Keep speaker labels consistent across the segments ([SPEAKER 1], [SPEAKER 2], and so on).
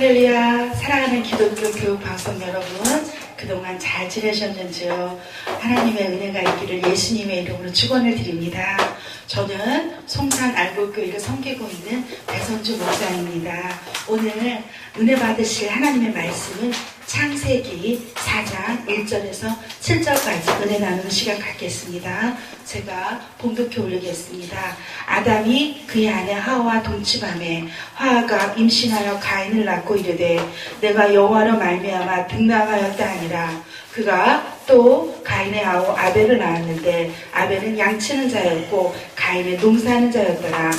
[SPEAKER 1] 할렐루야 사랑하는 기독교 교육방송 여러분 그동안 잘 지내셨는지요 하나님의 은혜가 있기를 예수님의 이름으로 축원을 드립니다 저는 송산 알곡교회를 섬기고 있는 배선주 목사입니다 오늘 은혜 받으실 하나님의 말씀은 창세기 4장 1절에서 7절까지 은혜 나누는 시간 갖겠습니다. 제가 봉독해 올리겠습니다. 아담이 그의 아내 하와 동치밤에화가 임신하여 가인을 낳고 이르되 내가 여호와로 말미암아 등나하였다 아니라 그가 또 가인의 아우 아벨을 낳았는데 아벨은 양치는 자였고 가인의 농사하는 자였더라.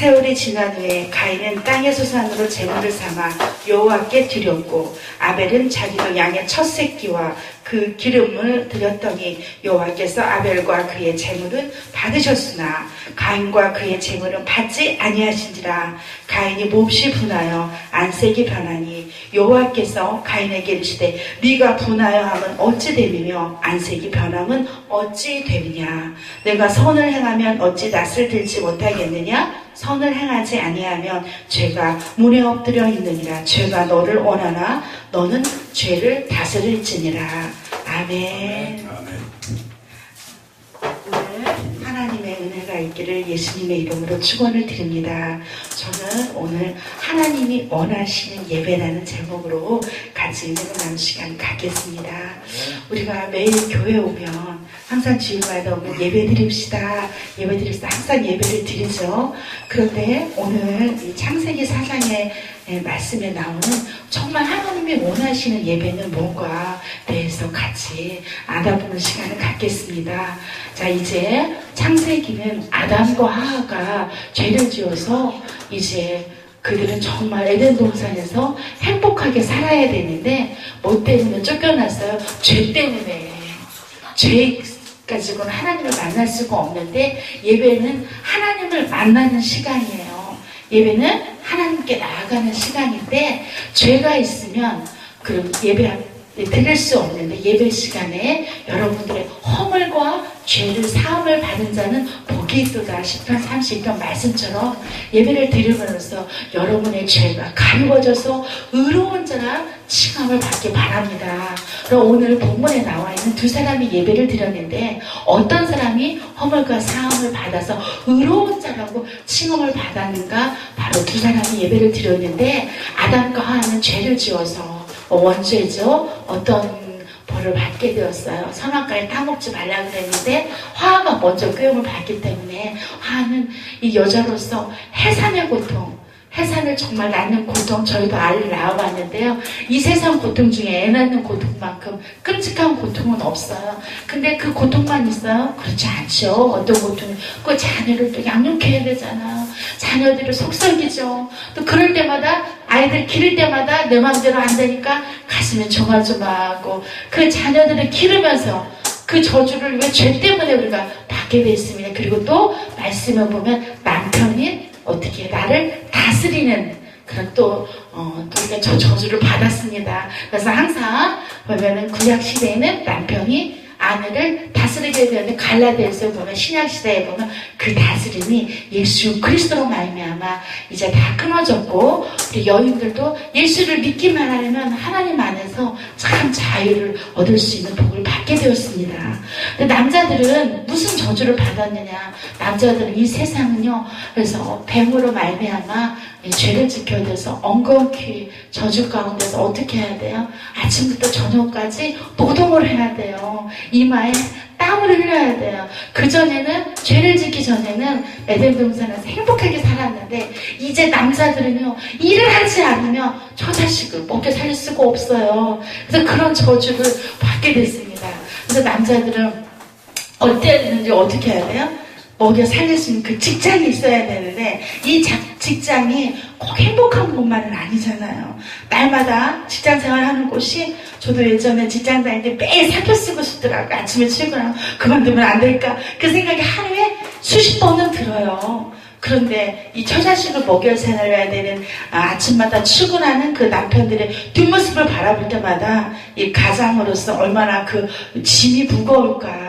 [SPEAKER 1] 세월이 지난 후에 가인은 땅의 소산으로 재물을 삼아 여호와께 드렸고 아벨은 자기도 양의 첫 새끼와 그 기름을 드렸더니 여호와께서 아벨과 그의 재물은 받으셨으나 가인과 그의 재물은 받지 아니하신지라 가인이 몹시 분하여 안색이 변하니 여호와께서 가인에게 이르시되 네가 분하여 함은 어찌 됨이며 안색이 변함은 어찌 됨이냐 내가 선을 행하면 어찌 낯을 들지 못하겠느냐 선을 행하지 아니하면 죄가 문에 엎드려 있느니라 죄가 너를 원하나 너는 죄를 다스릴지니라 아멘. 아멘. 아멘. 되기를 예수님의 이름으로 축원을 드립니다. 저는 오늘 하나님이 원하시는 예배라는 제목으로 같이 예배를 시간 갖겠습니다. 우리가 매일 교회 오면 항상 주일마다 오면 예배 드립시다. 예배 드립시다. 항상 예배를 드리죠. 그런데 오늘 창세기 사장의 예, 말씀에 나오는 정말 하나님이 원하시는 예배는 뭔가 대해서 같이 알아보는 시간을 갖겠습니다. 자 이제 창세기는 아담과 하하가 죄를 지어서 이제 그들은 정말 에덴 동산에서 행복하게 살아야 되는데 뭐 때문에 쫓겨났어요? 죄 때문에 죄 가지고는 하나님을 만날 수가 없는데 예배는 하나님을 만나는 시간이에요. 예배는 하나님께 나아가는 시간인데 죄가 있으면 그 예배 네, 들을 수 없는데 그 예배 시간에 여러분들의 허물과 죄를 사함을 받은 자는 복이 있도다 10편 30편 말씀처럼 예배를 드림으로써 여러분의 죄가 가리워져서 의로운 자가 칭함을 받길 바랍니다. 그럼 오늘 본문에 나와 있는 두 사람이 예배를 드렸는데 어떤 사람이 허물과 사함을 받아서 의로운 자라고 칭함을 받았는가 바로 두 사람이 예배를 드렸는데 아담과 하와는 죄를 지어서 어, 원죄죠. 어떤 벌을 받게 되었어요. 선악과를 따먹지 말라 그랬는데 화가 먼저 꾀움을 받기 때문에 화는 이 여자로서 해산의 고통, 해산을 정말 낳는 고통, 저희도 아이를 낳아봤는데요. 이 세상 고통 중에 애 낳는 고통만큼 끔찍한 고통은 없어요. 근데 그 고통만 있어요? 그렇지 않죠. 어떤 고통이. 그 자녀를 또 양육해야 되잖아 자녀들을 속삭이죠또 그럴 때마다 아이들 기를 때마다 내 마음대로 안 되니까 가슴에 조마조마하고 그 자녀들을 기르면서 그 저주를 왜 죄 때문에 우리가 받게 돼 있습니다. 그리고 또 말씀을 보면 남편이 어떻게 나를 다스리는 그런 또 어, 우리가 저 저주를 받았습니다. 그래서 항상 보면은 구약 시대에는 남편이 마음을 다스리게 되는데 갈라디아서 보면 신약 시대에 보면 그 다스림이 예수 그리스도로 말미암아 이제 다 끊어졌고 우리 여인들도 예수를 믿기만 하면 려 하나님 안에서 참 자유를 얻을 수 있는 복을 받게 되었습니다. 근데 남자들은 무슨 저주를 받았느냐? 남자들은 이 세상은요. 그래서 뱀으로 말미암아 죄를 지켜야 돼서 엉겅퀴 저주 가운데서 어떻게 해야 돼요? 아침부터 저녁까지 노동을 해야 돼요. 이 이마에 땀을 흘려야 돼요. 그전에는 죄를 짓기 전에는 에덴 동산에서 행복하게 살았는데 이제 남자들은요 일을 하지 않으면 저 자식을 먹여 살 수가 없어요. 그래서 그런 저주를 받게 됐습니다. 그래서 남자들은 어때야 되는지 어떻게 해야 돼요? 먹여 살릴 수 있는 그 직장이 있어야 되는데 이 자, 직장이 꼭 행복한 곳만은 아니잖아요. 날마다 직장 생활하는 곳이 저도 예전에 직장 다닐 때 매일 사표 쓰고 싶더라고요. 아침에 출근하고 그만두면 안 될까 그 생각이 하루에 수십 번은 들어요. 그런데 이 처자식을 먹여 살려야 되는 아, 침마다 출근하는 그 남편들의 뒷모습을 바라볼 때마다 이 가장으로서 얼마나 그 짐이 무거울까.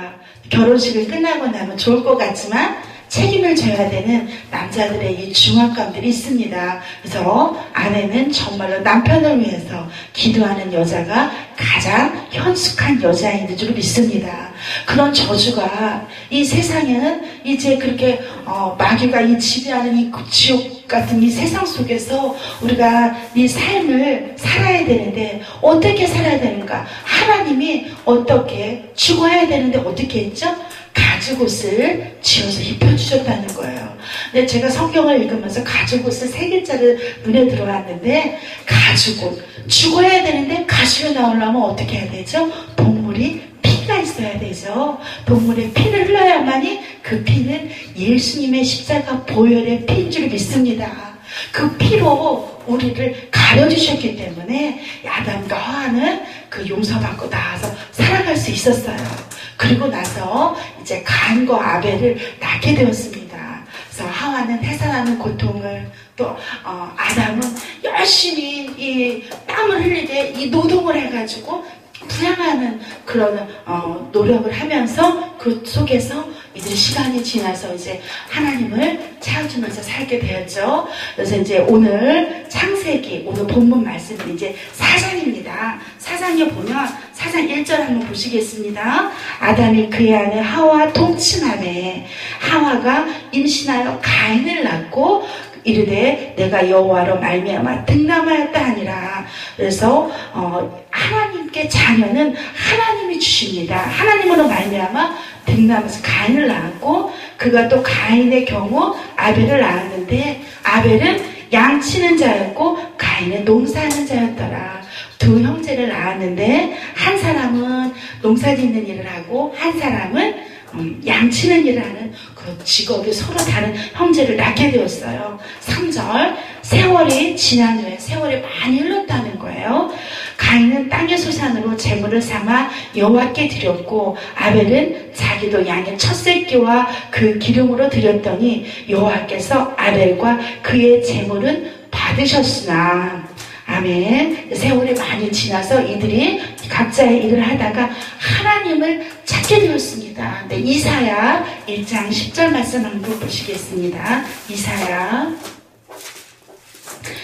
[SPEAKER 1] 결혼식을 끝나고 나면 좋을 것 같지만 책임을 져야 되는 남자들의 이 중압감들이 있습니다. 그래서 아내는 정말로 남편을 위해서 기도하는 여자가 가장 현숙한 여자인 줄 믿습니다. 그런 저주가 이 세상에는 이제 그렇게 어, 마귀가 이 지배하는 이 지옥 같은 이 세상 속에서 우리가 이 삶을 살아야 되는데 어떻게 살아야 되는가? 하나님이 어떻게 죽어야 되는데 어떻게 했죠? 가죽옷을 지어서 입혀주셨다는 거예요. 근데 제가 성경을 읽으면서 가죽옷을 세 글자를 눈에 들어왔는데 가죽옷 죽어야 되는데 가죽이 나오려면 어떻게 해야 되죠? 동물이 피가 있어야 되죠. 동물의 피를 흘러야만이 그 피는 예수님의 십자가 보혈의 피인 줄 믿습니다. 그 피로 우리를 가려주셨기 때문에 야단과 하는그 용서받고 나와서 살아갈 수 있었어요. 그리고 나서 이제 간과 아벨을 낳게 되었습니다. 그래서 하와는 해산하는 고통을 또 어, 아담은 열심히 이 땀을 흘리게 이 노동을 해가지고 부양하는 그런 어, 노력을 하면서 그 속에서 이제 시간이 지나서 이제 하나님을 찾으면서 살게 되었죠. 그래서 이제 오늘 창세기, 오늘 본문 말씀은 이제 사장입니다. 사장에 보면 사장 1절 한번 보시겠습니다. 아담이 그의 아내 하와 통친함에 하와가 임신하여 가인을 낳고 이르되 내가 여호와로 말미암아 등남하였다 아니라 그래서 어, 하나님께 자녀는 하나님이 주십니다. 하나님으로 말미암아 등남에서 가인을 낳았고 그가 또 가인의 경우 아벨을 낳았는데 아벨은 양치는 자였고 가인은 농사하는 자였더라. 두 형제를 낳았는데 한 사람은 농사짓는 일을 하고 한 사람은 음, 양치는 일을 하는 그 직업이 서로 다른 형제를 낳게 되었어요. 3절 세월이 지난 후에 세월이 많이 흘렀다는 거예요. 가인은 땅의 소산으로 재물을 삼아 여호와께 드렸고 아벨은 자기도 양의 첫 새끼와 그 기름으로 드렸더니 여호와께서 아벨과 그의 재물은 받으셨으나 아멘. 세월이 많이 지나서 이들이 각자의 일을 하다가 하나님을 찾게 되었습니다. 네, 이사야 1장 10절 말씀 한번 보시겠습니다. 이사야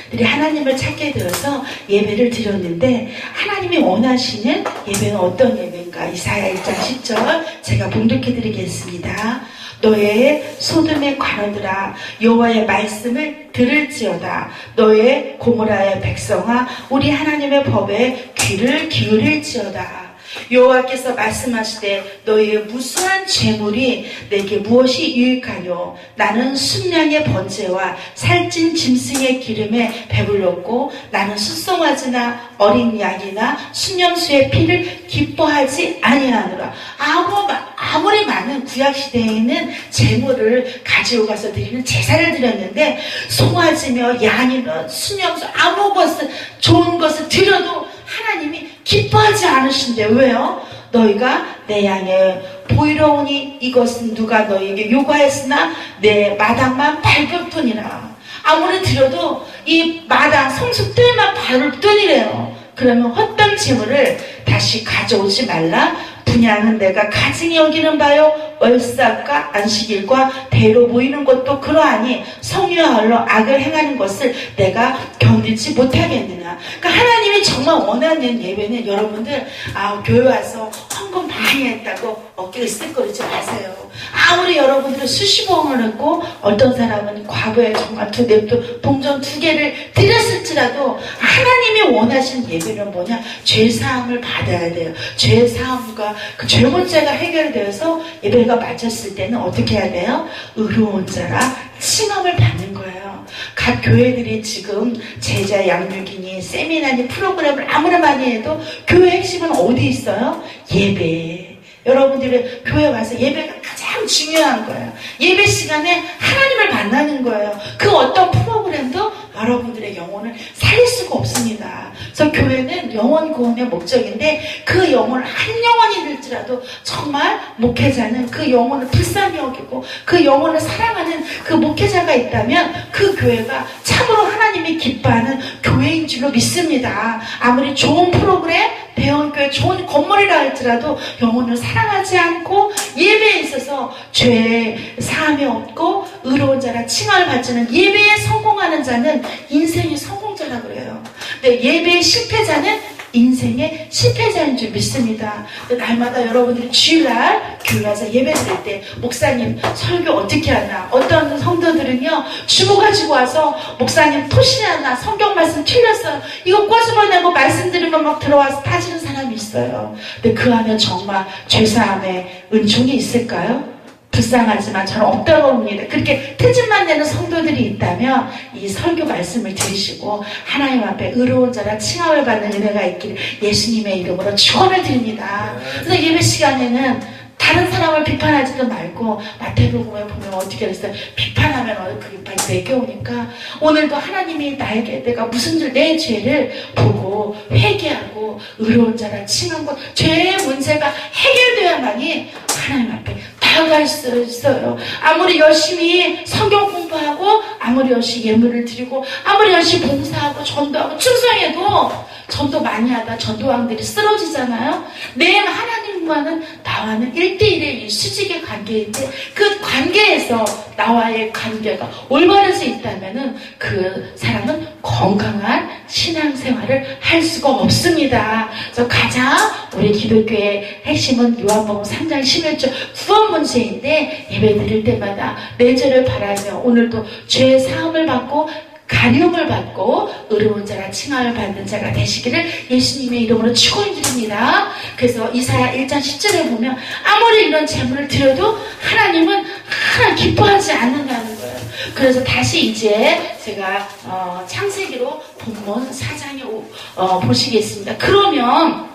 [SPEAKER 1] 들이 하나님을 찾게 되어서 예배를 드렸는데 하나님이 원하시는 예배는 어떤 예배인가 이사야 1장 10절 제가 봉독해 드리겠습니다. 너의 소돔의관원들아 여호와의 말씀을 들을지어다 너의 고모라의 백성아 우리 하나님의 법에 귀를 기울일지어다 여호와께서 말씀하시되 너희의 무수한 재물이 내게 무엇이 유익하뇨 나는 순량의 번제와 살찐 짐승의 기름에 배불렀고 나는 숯송아지나 어린 양이나 순염수의 피를 기뻐하지 아니하노라 아무 아무리 많은 구약 시대에 는 재물을 가지고 가서 드리는 제사를 드렸는데 송아지며 양이며 순염수 아무 것을 좋은 것을 드려도 하나님이 기뻐하지 않으신데 왜요? 너희가 내 양에 보이러 오니 이것은 누가 너희에게 요구하였으나 내 마당만 밟을 뿐이라 아무리 들여도 이 마당 성숙들만 밟을 뿐이래요 그러면 헛된 재물을 다시 가져오지 말라 분양은 내가 가증히 여기는 바요 월삭과 안식일과 대로 보이는 것도 그러하니 성유하러 악을 행하는 것을 내가 견디지 못하겠느냐 그러니까 하나님이 정말 원하는 예배는 여러분들 아 교회 와서 헌금 많이 했다고 어깨를 쓸거리지 마세요 아무리 여러분들은 수십억 원을 했고 어떤 사람은 과거에 정말 두 냅도 동전 두 개를 드렸을지라도 하나 원하신 예배는 뭐냐? 죄사함을 받아야 돼요. 죄사함과 그 죄 문제가 해결되어서 예배가 마쳤을 때는 어떻게 해야 돼요? 의로운 자라 칭함을 받는 거예요. 각 교회들이 지금 제자 양육이니 세미나니 프로그램을 아무리 많이 해도 교회 핵심은 어디 있어요? 예배. 여러분들이 교회 와서 예배가 가장 중요한 거예요. 예배 시간에 하나님을 만나는 거예요. 그 어떤 프로그램도 여러분들의 영혼을 살릴 수가 없습니다. 그래서 교회는 영혼 구원의 목적인데 그 영혼을 한 영혼이 될지라도 정말 목회자는 그 영혼을 불쌍히 여기고 그 영혼을 사랑하는 그 목회자가 있다면 그 교회가 참으로 하나님이 기뻐하는 교회인 줄로 믿습니다. 아무리 좋은 프로그램, 대형교회 좋은 건물이라 할지라도 영혼을 사랑하지 않고 예배에 있어서 죄 사함이 없고 의로운 자라 칭함을 받지는 예배에 성공하는 자는 인생의 성공자라 그래요. 근데 네, 예배의 실패자는 인생의 실패자인 줄 믿습니다. 날마다 여러분들이 주일날 교회가서 예배 드릴 때 목사님 설교 어떻게 하나 어떤 성도들은요 주고 가지고 와서 목사님 토시하나 성경 말씀 틀렸어 이거 꼬집어내고 뭐 말씀 드으면막 들어와서 타시는 사람이 있어요. 근데 그 안에 정말 죄사함의 은총이 있을까요? 불쌍하지만 저는 없다고 봅니다. 그렇게 트집만 내는 성도들이 있다면 이 설교 말씀을 들으시고 하나님 앞에 의로운 자라 칭함을 받는 은혜가 있기를 예수님의 이름으로 축원을 드립니다. 그래서 예배 시간에는 다른 사람을 비판하지도 말고 마태복음에 보면 어떻게 됐어요 비판하면 그 비판이 내게 오니까 오늘도 하나님이 나에게 내가 무슨 죄, 내 죄를 보고 회개하고 의로운 자라 칭한 것 죄의 문제가 해결되어야만이 하나님 앞에 나아갈 수 있어요. 아무리 열심히 성경 공부하고 아무리 열심히 예물을 드리고 아무리 열심히 봉사하고 전도하고 충성해도 전도 많이 하다 전도왕들이 쓰러지잖아요. 내 하나님과는 나와는 일대일의이 수직의 관계인데 그 관계에서 나와의 관계가 올바를수 있다면 그 사람은 건강한 신앙생활을 할 수가 없습니다. 그래서 가장 우리 기독교의 핵심은 요한복음 3장 11절 구원 문제인데 예배 드릴 때마다 내 죄를 바라며 오늘도 죄의 사함을 받고 가려을 받고 의로운 자가 칭함을 받는 자가 되시기를 예수님의 이름으로 축원드립니다. 그래서 이사야 1장 10절에 보면 아무리 이런 제물을 드려도 하나님은 하나 기뻐하지 않는다는 거예요. 그래서 다시 이제 제가 어, 창세기로 본문 4장에 오, 어, 보시겠습니다. 그러면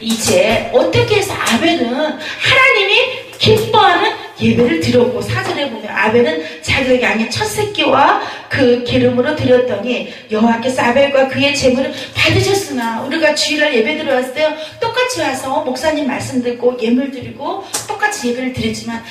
[SPEAKER 1] 이제 어떻게 해서 아벨은 하나님이 기뻐하는 예배를 드렸고 사전에 보면 아벨은 자에게 아닌 첫 새끼와 그 기름으로 드렸더니 여호와께서 아벨과 그의 재물을 받으셨으나 우리가 주일날 예배 들어왔어요 똑같이 와서 목사님 말씀 듣고 예물 드리고 똑같이 예배를 드렸지만한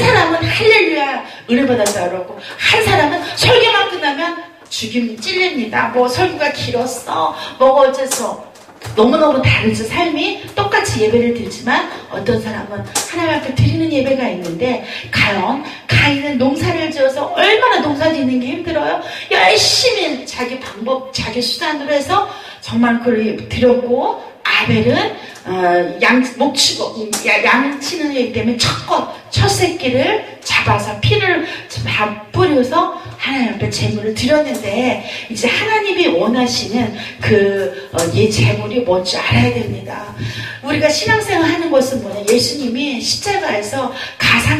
[SPEAKER 1] 사람은 할렐루야 은혜 받았다 그러고 한 사람은 설교만 끝나면 죽임 찔립니다. 뭐 설교가 길었어 뭐 어째서 너무너무 다르죠. 삶이 똑같이 예배를 드리지만 어떤 사람은 하나님 앞에 드리는 예배가 있는데 가연, 가인은 농사를 지어서 얼마나 농사 짓는 게 힘들어요. 열심히 자기 방법, 자기 수단으로 해서 정말 그를 드렸고 아벨은 어, 양, 목치고, 음, 양 치는 일 때문에 첫 것, 첫 새끼를 잡아서 피를 다 뿌려서 하나님 앞에 재물을 드렸는데, 이제 하나님이 원하시는 그, 어, 이 재물이 뭔지 알아야 됩니다. 우리가 신앙생활 하는 것은 뭐냐. 예수님이 십자가에서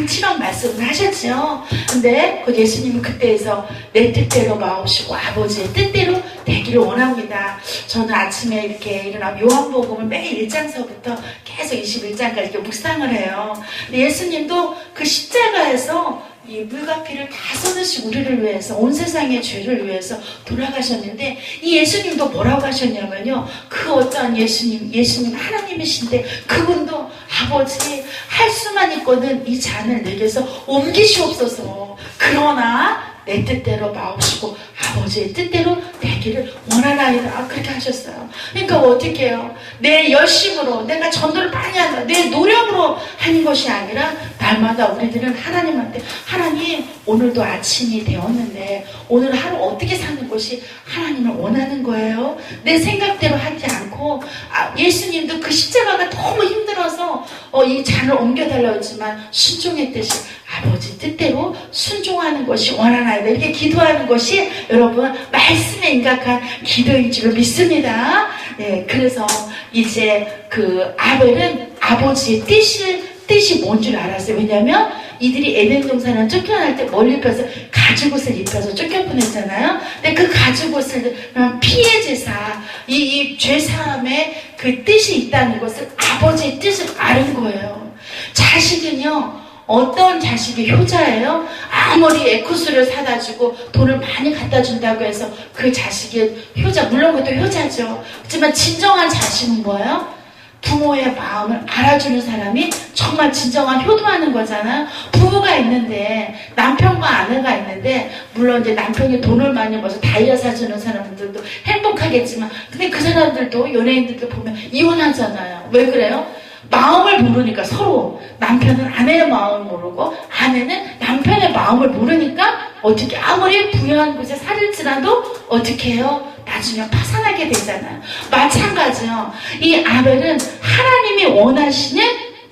[SPEAKER 1] 치방 말씀을 하셨죠. 근데 그 예수님은 그때에서 내 뜻대로 마옵시고 아버지의 뜻대로 되기를 원합니다. 저는 아침에 이렇게 일어나 요한복음을 매일 1장서부터 계속 21장까지 이렇게 묵상을 해요. 근데 예수님도 그 십자가에서 이물과피를다쏟으시 우리를 위해서 온 세상의 죄를 위해서 돌아가셨는데 이 예수님도 뭐라고 하셨냐면요 그 어떠한 예수님 예수님 하나님이신데 그분도 아버지 할 수만 있거든 이 잔을 내게서 옮기시옵소서. 그러나 내 뜻대로 마옵시고 아버지의 뜻대로 되기를 원하나이다. 아, 그렇게 하셨어요. 그러니까 어떻게 해요? 내 열심으로, 내가 전도를 많이 한다. 내 노력으로 하는 것이 아니라, 날마다 우리들은 하나님한테, 하나님, 오늘도 아침이 되었는데, 오늘 하루 어떻게 사는 것이 하나님을 원하는 거예요? 내 생각대로 하지 않고, 아, 예수님도 그 십자가가 너무 힘들어서, 어, 이 잔을 옮겨달라고 했지만, 순종했듯이, 아버지 뜻대로 순종하는 것이 원하나이다. 이렇게 기도하는 것이 여러분 말씀에 인각한 기도인 줄을 믿습니다. 네, 그래서 이제 그 아벨은 아버지의 뜻이 뜻이 뭔 줄 알았어요. 왜냐하면 이들이 에덴 동산을 쫓겨날 때뭘 입혀서 가죽옷을 입혀서 쫓겨보냈잖아요. 근데 그 가죽옷을 피해 제사 이죄 사함에 그 뜻이 있다는 것을 아버지의 뜻을 아는 거예요. 자식은요. 어떤 자식이 효자예요? 아무리 에쿠스를 사다 주고 돈을 많이 갖다 준다고 해서 그 자식이 효자, 물론 그것도 효자죠. 하지만 진정한 자식은 뭐예요? 부모의 마음을 알아주는 사람이 정말 진정한 효도하는 거잖아 부부가 있는데 남편과 아내가 있는데 물론 이제 남편이 돈을 많이 벌어서 다이어 사주는 사람들도 행복하겠지만 근데 그 사람들도 연예인들도 보면 이혼하잖아요. 왜 그래요? 마음을 모르니까 서로 남편은 아내의 마음을 모르고 아내는 남편의 마음을 모르니까 어떻게 아무리 부여한 곳에 살을 지나도 어떻게 해요? 나중에 파산하게 되잖아요. 마찬가지요. 이 아벨은 하나님이 원하시는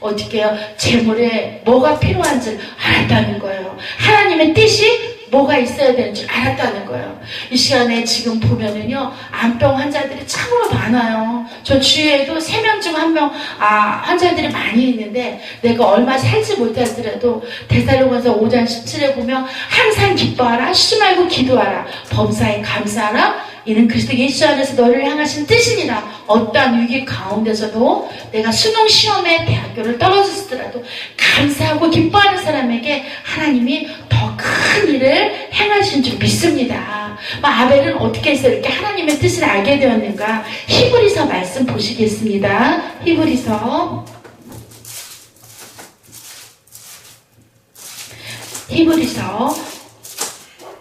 [SPEAKER 1] 어떻게 해요? 재물에 뭐가 필요한지 알았다는 거예요. 하나님의 뜻이 뭐가 있어야 되는 줄 알았다는 거예요. 이 시간에 지금 보면은요, 암병 환자들이 참으로 많아요. 저 주위에도 세 명 중 한 명, 아, 환자들이 많이 있는데, 내가 얼마 살지 못하더라도대사로가서 5장 17에 보면, 항상 기뻐하라, 쉬지 말고 기도하라, 범사에 감사하라, 이는 그리스도 예수 안에서 너를 향하신 뜻이니라. 어떠한 위기 가운데서도 내가 수능 시험에 대학교를 떨어졌더라도 감사하고 기뻐하는 사람에게 하나님이 더 큰 일을 행하신 줄 믿습니다. 뭐 아벨은 어떻게 해서 이렇게 하나님의 뜻을 알게 되었는가? 히브리서 말씀 보시겠습니다. 히브리서 히브리서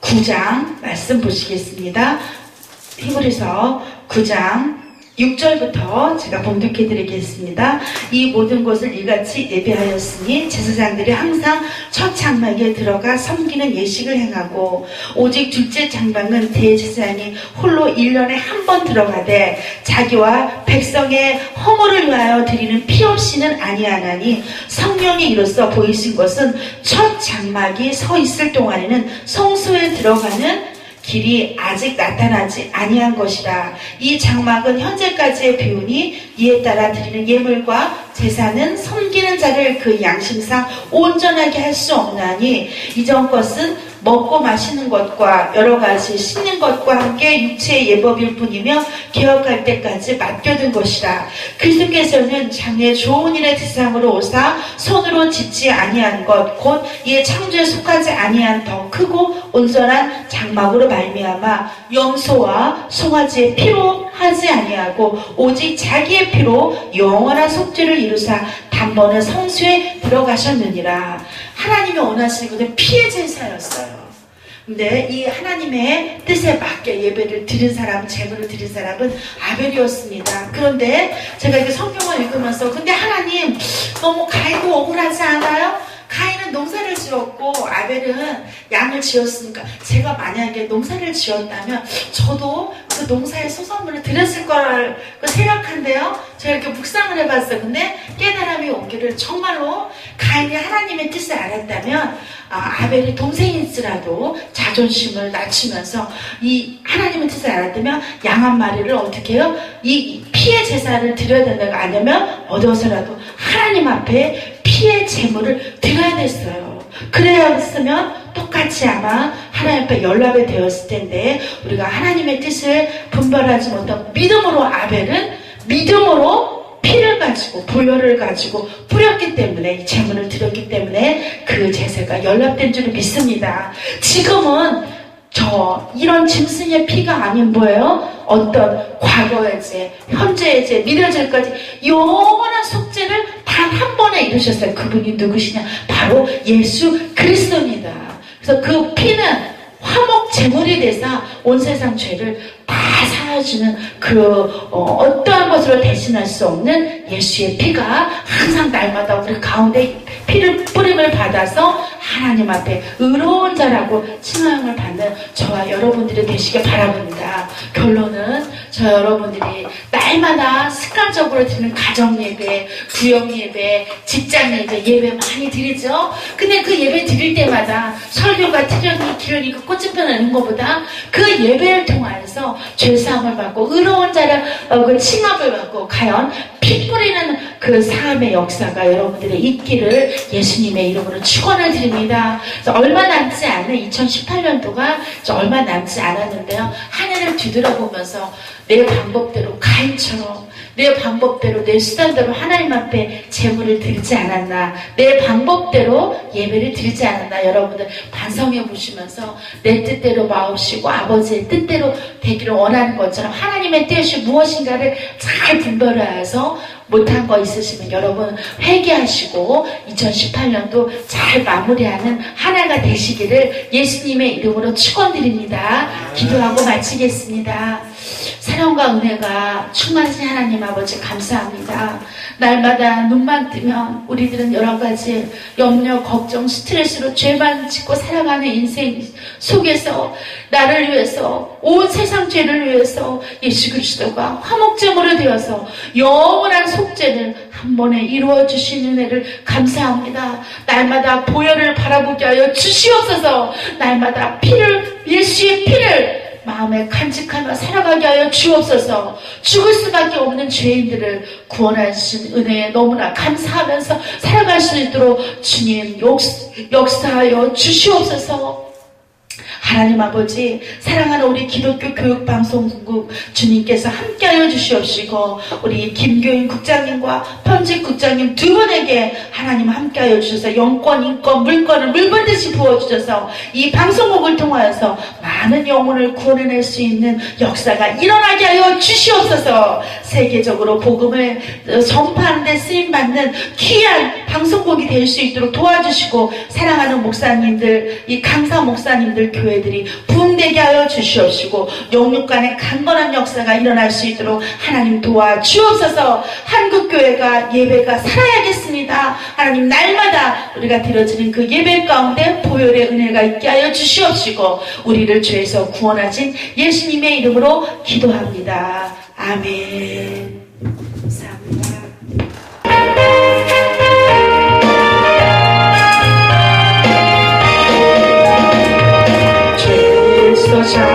[SPEAKER 1] 9장 말씀 보시겠습니다. 히브리서 9장 6절부터 제가 봉독해 드리겠습니다. 이 모든 것을 이같이 예배하였으니 제사장들이 항상 첫 장막에 들어가 섬기는 예식을 행하고 오직 둘째 장막은 대제사장이 홀로 1년에 한 번 들어가되 자기와 백성의 허물을 위하여 드리는 피 없이는 아니하나니 성령이 이로써 보이신 것은 첫 장막이 서 있을 동안에는 성소에 들어가는 길이 아직 나타나지 아니한 것이라 이 장막은 현재까지의 비운이 이에 따라 드리는 예물과 제사는 섬기는 자를 그 양심상 온전하게 할 수 없나니 이전 것은 먹고 마시는 것과 여러 가지 씻는 것과 함께 육체의 예법일 뿐이며 개혁할 때까지 맡겨둔 것이라. 그리스도께서는 장래 좋은 일의 대상으로 오사 손으로 짓지 아니한 것 곧 이에 창조에 속하지 아니한 더 크고 온전한 장막으로 말미암아 염소와 송아지의 피로 하지 아니하고 오직 자기의 피로 영원한 속죄를 이루사 단번에 성수에 들어가셨느니라. 하나님이 원하시는 것은 피의 제사였어요. 근데 이 하나님의 뜻에 맞게 예배를 드린 사람, 제물을 드린 사람은 아벨이었습니다. 그런데 제가 이게 성경을 읽으면서 근데 하나님 너무 가이고 억울하지 않아요? 농사를 지었고 아벨은 양을 지었으니까 제가 만약에 농사를 지었다면 저도 그 농사의 소산물을 드렸을 거라고 그 생각한대요 제가 이렇게 묵상을 해봤어요. 근데 깨달음이 온기를 정말로 가인이 하나님의 뜻을 알았다면 아, 벨이 동생일지라도 자존심을 낮추면서 이 하나님의 뜻을 알았다면 양 한 마리를 어떻게 해요? 이 피해 제사를 드려야 된다고 아니면 어디서라도 하나님 앞에 피의 제물을 드려야 됐어요. 그래야으면 똑같이 아마 하나님 앞에 연락이 되었을 텐데 우리가 하나님의 뜻을 분별하지 못한 믿음으로 아벨은 믿음으로 피를 가지고 부여를 가지고 뿌렸기 때문에 제물을 드렸기 때문에 그 제세가 연락된 줄을 믿습니다. 지금은 저 이런 짐승의 피가 아닌 뭐예요? 어떤 과거의 죄, 현재의 죄, 미래의 죄까지 영원한 속죄를 단한 번에 이루셨어요. 그분이 누구시냐? 바로 예수 그리스도입니다. 그래서 그 피는 화목 제물이 되서온 세상 죄를 다사라지는그 어, 떠한 것으로 대신할 수 없는 예수의 피가 항상 날마다 우리 가운데 피를 뿌림을 받아서 하나님 앞에 의로운 자라고 칭함을 받는 저와 여러분들이 되시길 바라봅니다. 결론은 저 여러분들이 날마다 습관적으로 드는 가정 예배, 구역 예배, 직장 예배, 예배 많이 드리죠? 근데 그 예배 드릴 때마다 설교가 틀려니기르니까 그 꽃집혀 내는 것보다 그 예배를 통해서 죄사함을 받고 의로운 자라고 어, 그 칭함을 받고 과연 핏 뿌리는 그 삶의 역사가 여러분들의 있기를 예수님의 이름으로 축원을 드립니다. 얼마 남지 않은 2018년도가 얼마 남지 않았는데요. 하늘을 뒤돌아보면서 내 방법대로 가인처럼 내 방법대로 내 수단대로 하나님 앞에 재물을 드리지 않았나 내 방법대로 예배를 드리지 않았나 여러분들 반성해 보시면서 내 뜻대로 마옵시고 아버지의 뜻대로 되기를 원하는 것처럼 하나님의 뜻이 무엇인가를 잘 분별해서 못한 거 있으시면 여러분 회개하시고 2018년도 잘 마무리하는 하나가 되시기를 예수님의 이름으로 축원드립니다. 기도하고 마치겠습니다. 사랑과 은혜가 충만하신 하나님 아버지 감사합니다. 날마다 눈만 뜨면 우리들은 여러 가지 염려, 걱정, 스트레스로 죄만 짓고 살아가는 인생 속에서 나를 위해서 온 세상 죄를 위해서 예수 그리스도가 화목제물을 되어서 영원한 속죄를 한 번에 이루어 주시는 은혜를 감사합니다. 날마다 보혈을 바라보게 하여 주시옵소서. 날마다 피를 예수의 피를 마음에 간직하며 살아가게 하여 주옵소서 죽을 수밖에 없는 죄인들을 구원하신 은혜에 너무나 감사하면서 살아갈 수 있도록 주님 역사하여 주시옵소서 하나님 아버지 사랑하는 우리 기독교 교육방송국 주님께서 함께하여 주시옵시고 우리 김교인 국장님과 편집 국장님 두 분에게 하나님 함께하여 주셔서 영권, 인권, 물권을 물건듯이 부어주셔서 이 방송국을 통하여서 많은 영혼을 구원해낼 수 있는 역사가 일어나게 하여 주시옵소서 세계적으로 복음을 선포하는데 쓰임받는 귀한 방송국이 될 수 있도록 도와주시고 사랑하는 목사님들 이 강사 목사님들 우리 교회들이 부대게 하여 주시옵시고 영육 간의 강건한 역사가 일어날 수 있도록 하나님 도와주옵소서 한국교회가 예배가 살아야겠습니다. 하나님 날마다 우리가 드려지는 그 예배 가운데 보혈의 은혜가 있게 하여 주시옵시고 우리를 죄에서 구원하신 예수님의 이름으로 기도합니다. 아멘 sunshine.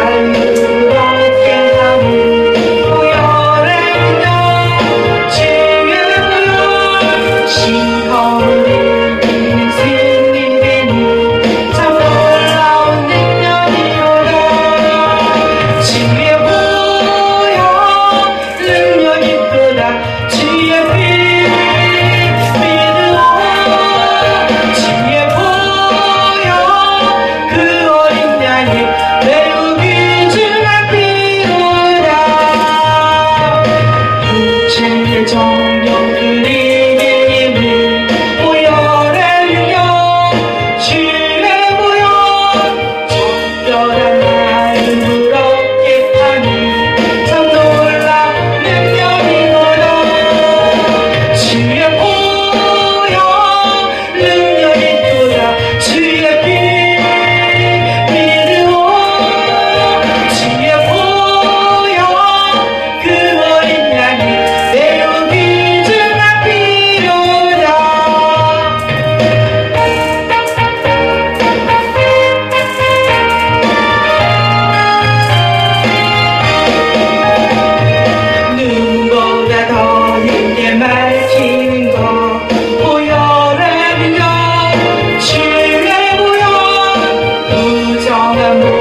[SPEAKER 1] long and